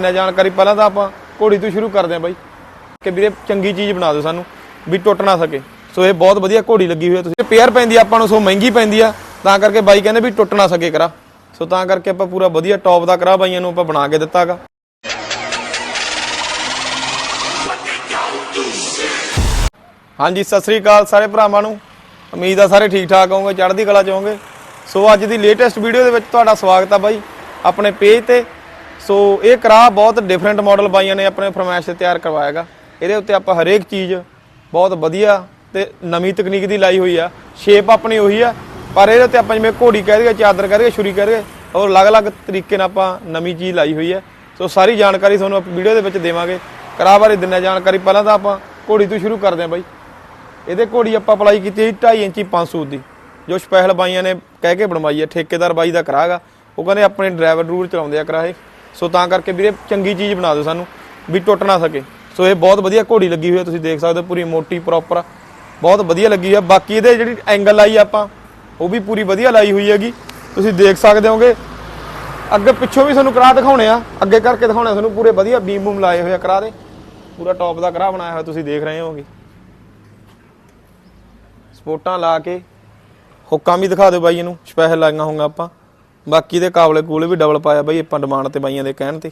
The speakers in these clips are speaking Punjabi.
ਨਾ ਜਾਣਕਾਰੀ ਪਹਿਲਾਂ ਤਾਂ ਆਪਾਂ ਘੋੜੀ ਤੋਂ ਸ਼ੁਰੂ ਕਰਦੇ ਹਾਂ ਬਾਈ। ਕਿ ਵੀਰੇ ਚੰਗੀ ਚੀਜ਼ ਬਣਾ ਦਿਓ ਸਾਨੂੰ ਵੀ ਟੁੱਟ ਨਾ ਸਕੇ। ਸੋ ਇਹ ਬਹੁਤ ਵਧੀਆ ਘੋੜੀ ਲੱਗੀ ਹੋਈ ਹੈ ਤੁਸੀਂ। ਪੇਅਰ ਪੈਂਦੀ ਆਪਾਂ ਨੂੰ, ਸੋ ਮਹਿੰਗੀ ਪੈਂਦੀ ਆ। ਤਾਂ ਕਰਕੇ ਬਾਈ ਕਹਿੰਦੇ ਵੀ ਟੁੱਟ ਨਾ ਸਕੇ ਕਰਾ। ਸੋ ਤਾਂ ਕਰਕੇ ਆਪਾਂ ਪੂਰਾ ਵਧੀਆ ਟੌਪ ਦਾ ਕਰਾ ਬਾਈਆਂ ਨੂੰ ਆਪਾਂ ਬਣਾ ਕੇ ਦਿੱਤਾਗਾ। ਹਾਂਜੀ, ਸਤਿ ਸ੍ਰੀ ਅਕਾਲ ਸਾਰੇ ਭਰਾਵਾਂ ਨੂੰ। ਉਮੀਦ ਆ ਸਾਰੇ ਠੀਕ ਠਾਕ ਹੋਵੋਗੇ, ਚੜ੍ਹਦੀ ਕਲਾ ਚ ਹੋਵੋਗੇ। ਸੋ ਅੱਜ ਦੀ ਲੇਟੈਸਟ ਵੀਡੀਓ ਦੇ ਵਿੱਚ ਤੁਹਾਡਾ ਸਵਾਗਤ ਆ ਬਾਈ। ਆਪਣੇ ਪੇਜ ਤੇ ਸੋ ਇਹ ਕਰਾ ਬਹੁਤ ਡਿਫਰੈਂਟ ਮਾਡਲ ਬਾਈਆਂ ਨੇ ਆਪਣੇ ਫਰਮਾਇਸ਼ ਤੇ ਤਿਆਰ ਕਰਵਾਇਆਗਾ। ਇਹਦੇ ਉੱਤੇ ਆਪਾਂ ਹਰੇਕ ਚੀਜ਼ ਬਹੁਤ ਵਧੀਆ ਤੇ ਨਵੀਂ ਤਕਨੀਕ ਦੀ ਲਾਈ ਹੋਈ ਆ। ਸ਼ੇਪ ਆਪਣੀ ਉਹੀ ਆ, ਪਰ ਇਹਦੇ ਉੱਤੇ ਆਪਾਂ ਜਿਵੇਂ ਘੋੜੀ ਕਹਿ ਦਈਏ, ਚਾਦਰ ਕਹਿ ਦਈਏ, ਛੁਰੀ ਕਹਿ ਦਈਏ, ਔਰ ਅਲੱਗ-ਅਲੱਗ ਤਰੀਕੇ ਨਾਲ ਆਪਾਂ ਨਵੀਂ ਚੀਜ਼ ਲਾਈ ਹੋਈ ਆ। ਸੋ ਸਾਰੀ ਜਾਣਕਾਰੀ ਤੁਹਾਨੂੰ ਆਪਾਂ ਵੀਡੀਓ ਦੇ ਵਿੱਚ ਦੇਵਾਂਗੇ। ਕਰਾ ਬਾਰੇ ਦਿੰਨੇ ਜਾਣਕਾਰੀ, ਪਹਿਲਾਂ ਤਾਂ ਆਪਾਂ ਘੋੜੀ ਤੋਂ ਸ਼ੁਰੂ ਕਰਦੇ ਹਾਂ ਬਾਈ। ਇਹਦੇ ਘੋੜੀ ਆਪਾਂ ਅਪਲਾਈ ਕੀਤੀ ਹੈ 2.5 ਇੰਚੀ 500 ਦੀ, ਜੋ ਸਪੈਸ਼ਲ ਬਾਈਆਂ ਨੇ ਕਹਿ ਕੇ ਬਣਵਾਈ ਹੈ ਠੇਕੇਦਾਰ ਬਾਈ ਦਾ ਕਰਾਗਾ ਉਹ ਕਹਿੰਦੇ ਆਪਣੇ ਡਰਾਈਵਰ ਰੂਲ ਚਲਾਉਂਦੇ ਆ ਕਰਾਏ ਸੋ ਤਾਂ ਕਰਕੇ ਵੀਰੇ ਚੰਗੀ ਚੀਜ਼ ਬਣਾ ਦਿਓ ਸਾਨੂੰ, ਵੀ ਟੁੱਟ ਨਾ ਸਕੇ। ਸੋ ਇਹ ਬਹੁਤ ਵਧੀਆ ਘੋੜੀ ਲੱਗੀ ਹੋਈ ਹੈ, ਤੁਸੀਂ ਦੇਖ ਸਕਦੇ ਹੋ ਪੂਰੀ ਮੋਟੀ ਪ੍ਰੋਪਰ ਬਹੁਤ ਵਧੀਆ ਲੱਗੀ ਹੈ। ਬਾਕੀ ਇਹਦੇ ਜਿਹੜੀ ਐਂਗਲ ਲਾਈ ਆਪਾਂ, ਉਹ ਵੀ ਪੂਰੀ ਵਧੀਆ ਲਾਈ ਹੋਈ ਹੈਗੀ। ਤੁਸੀਂ ਦੇਖ ਸਕਦੇ ਹੋਗੇ, ਅੱਗੇ ਪਿੱਛੋਂ ਵੀ ਤੁਹਾਨੂੰ ਕਰਾ ਦਿਖਾਉਣੇ ਆ, ਅੱਗੇ ਕਰਕੇ ਦਿਖਾਉਣੇ ਆ ਤੁਹਾਨੂੰ ਪੂਰੇ ਵਧੀਆ ਬੀਮ ਬੂਮ ਲਾਏ ਹੋਏ ਆ ਕਰਾ ਦੇ। ਪੂਰਾ ਟੌਪ ਦਾ ਕਰਾ ਬਣਾਇਆ ਹੋਇਆ ਤੁਸੀਂ ਦੇਖ ਰਹੇ ਹੋਗੇ। ਸਪੋਰਟਾਂ ਲਾ ਕੇ, ਹੁੱਕਾਂ ਵੀ ਦਿਖਾ ਦਿਓ ਬਾਈ ਇਹਨੂੰ ਸਪੈਸ਼ਲ ਲਾਈਆਂ ਹੋਊਗਾ ਆਪਾਂ। ਬਾਕੀ ਦੇ ਕਾਬਲੇ ਕੂਲੇ ਵੀ ਡਬਲ ਪਾਇਆ ਬਾਈ, ਆਪਾਂ ਡਿਮਾਂਡ ਤੇ ਬਾਈਆਂ ਦੇ ਕਹਿਣ ਤੇ।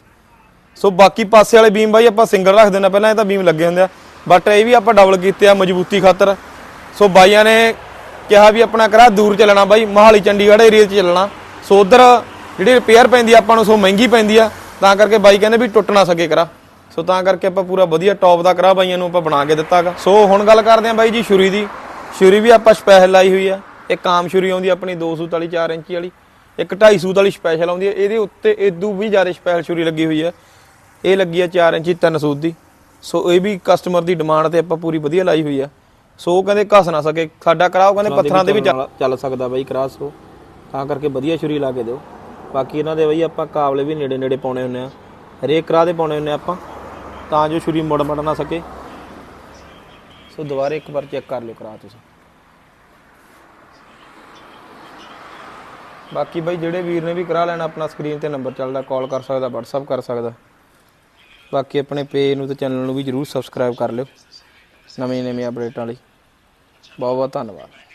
ਸੋ ਬਾਕੀ ਪਾਸੇ ਵਾਲੇ ਬੀਮ ਬਾਈ, ਆਪਾਂ ਸਿੰਗਲ ਰੱਖ ਦੇਣਾ ਪਹਿਲਾਂ ਇਹ ਤਾਂ ਬੀਮ ਲੱਗੇ ਹੁੰਦੇ ਆ। ਬਟ ਇਹ ਵੀ ਆਪਾਂ ਡਬਲ ਕੀਤੇ ਆ, ਮਜ਼ਬੂਤੀ ਖਾਤਰ। ਸੋ ਬਾਈਆਂ ਨੇ ਕਿਹਾ ਵੀ ਆਪਣਾ ਕਰਾ, ਦੂਰ ਚੱਲਣਾ ਬਾਈ, ਮਹਾਲੀ ਚੰਡੀਗੜ੍ਹ ਏਰੀਆ 'ਚ ਚੱਲਣਾ। ਸੋ ਉਧਰ ਜਿਹੜੀ ਰਿਪੇਅਰ ਪੈਂਦੀ ਆਪਾਂ ਨੂੰ ਸੋ ਮਹਿੰਗੀ ਪੈਂਦੀ ਆ। ਤਾਂ ਕਰਕੇ ਬਾਈ ਕਹਿੰਦੇ ਵੀ ਟੁੱਟ ਨਾ ਸਕੇ ਕਰਾ। ਸੋ ਤਾਂ ਕਰਕੇ ਆਪਾਂ ਪੂਰਾ ਵਧੀਆ ਟੌਪ ਦਾ ਕਰਾ ਬਾਈਆਂ ਨੂੰ ਆਪਾਂ ਬਣਾ ਕੇ ਦਿੱਤਾਗਾ। ਸੋ ਹੁਣ ਗੱਲ ਕਰਦੇ ਆਂ ਬਾਈ ਜੀ ਛੁਰੀ ਦੀ। ਛੁਰੀ ਵੀ ਆਪਾਂ ਸਪੈਸ਼ਲ ਲਾਈ ਹੋਈ ਆ। ਇਹ ਆਮ ਛੁਰੀ ਆਉਂਦੀ ਆਪਣੀ 200 ਵਾਲੀ 4 ਇੰਚੀ ਵਾਲੀ। ਇੱਕ 250 ਵਾਲੀ ਸਪੈਸ਼ਲ ਆਉਂਦੀ ਹੈ ਇਹਦੇ ਉੱਤੇ ਇਦੋਂ ਵੀ ਜ਼ਿਆਦਾ ਸਪੈਸ਼ਲ ਛੁਰੀ ਲੱਗੀ ਹੋਈ ਆ ਇਹ ਲੱਗੀ ਆ 4 ਇੰਚੀ 300 ਦੀ। ਸੋ ਇਹ ਵੀ ਕਸਟਮਰ ਦੀ ਡਿਮਾਂਡ ਤੇ ਆਪਾਂ ਪੂਰੀ ਵਧੀਆ ਲਾਈ ਹੋਈ ਆ। ਸੋ ਕਹਿੰਦੇ ਘਸ ਨਾ ਸਕੇ। ਸਾਡਾ ਕਰਾਓ ਕਹਿੰਦੇ ਪੱਥਰਾਂ ਦੇ ਵੀ ਚੱਲ- ਚੱਲ ਸਕਦਾ ਬਾਈ ਕਰਾ ਸੋ। ਤਾਂ ਕਰਕੇ ਵਧੀਆ ਛੁਰੀ ਲਾ ਕੇ ਦਿਓ। ਬਾਕੀ ਇਹਨਾਂ ਦੇ ਬਈ ਆਪਾਂ ਕਾਬਲੇ ਵੀ ਨੇੜੇ ਨੇੜੇ ਪਾਉਣੇ ਹੁੰਨੇ ਆ। ਹਰੇਕ ਕਰਾ ਦੇ ਪਾਉਣੇ ਹੁੰਨੇ ਆਪਾਂ। ਤਾਂ ਜੋ ਛੁਰੀ ਮੁੜ ਮੜ ਨਾ ਸਕੇ। ਸੋ ਦੁਬਾਰੇ ਇੱਕ ਵਾਰ ਚੈੱਕ ਕਰ ਲਿਓ ਕਰਾ ਤੁਸੀਂ। ਬਾਕੀ ਬਾਈ ਜਿਹੜੇ ਵੀਰ ਨੇ ਵੀ ਕਰਾ ਲੈਣਾ ਆਪਣਾ ਸਕਰੀਨ ਤੇ ਨੰਬਰ ਚੱਲਦਾ ਕਾਲ ਕਰ ਸਕਦਾ, WhatsApp ਕਰ ਸਕਦਾ। ਬਾਕੀ ਆਪਣੇ ਪੇਜ ਨੂੰ ਤੇ ਚੈਨਲ ਨੂੰ ਵੀ ਜਰੂਰ ਸਬਸਕ੍ਰਾਈਬ ਕਰ ਲਿਓ। ਨਵੇਂ ਨਵੇਂ ਅਪਡੇਟਾਂ ਲਈ ਬਹੁਤ ਬਹੁਤ ਧੰਨਵਾਦ।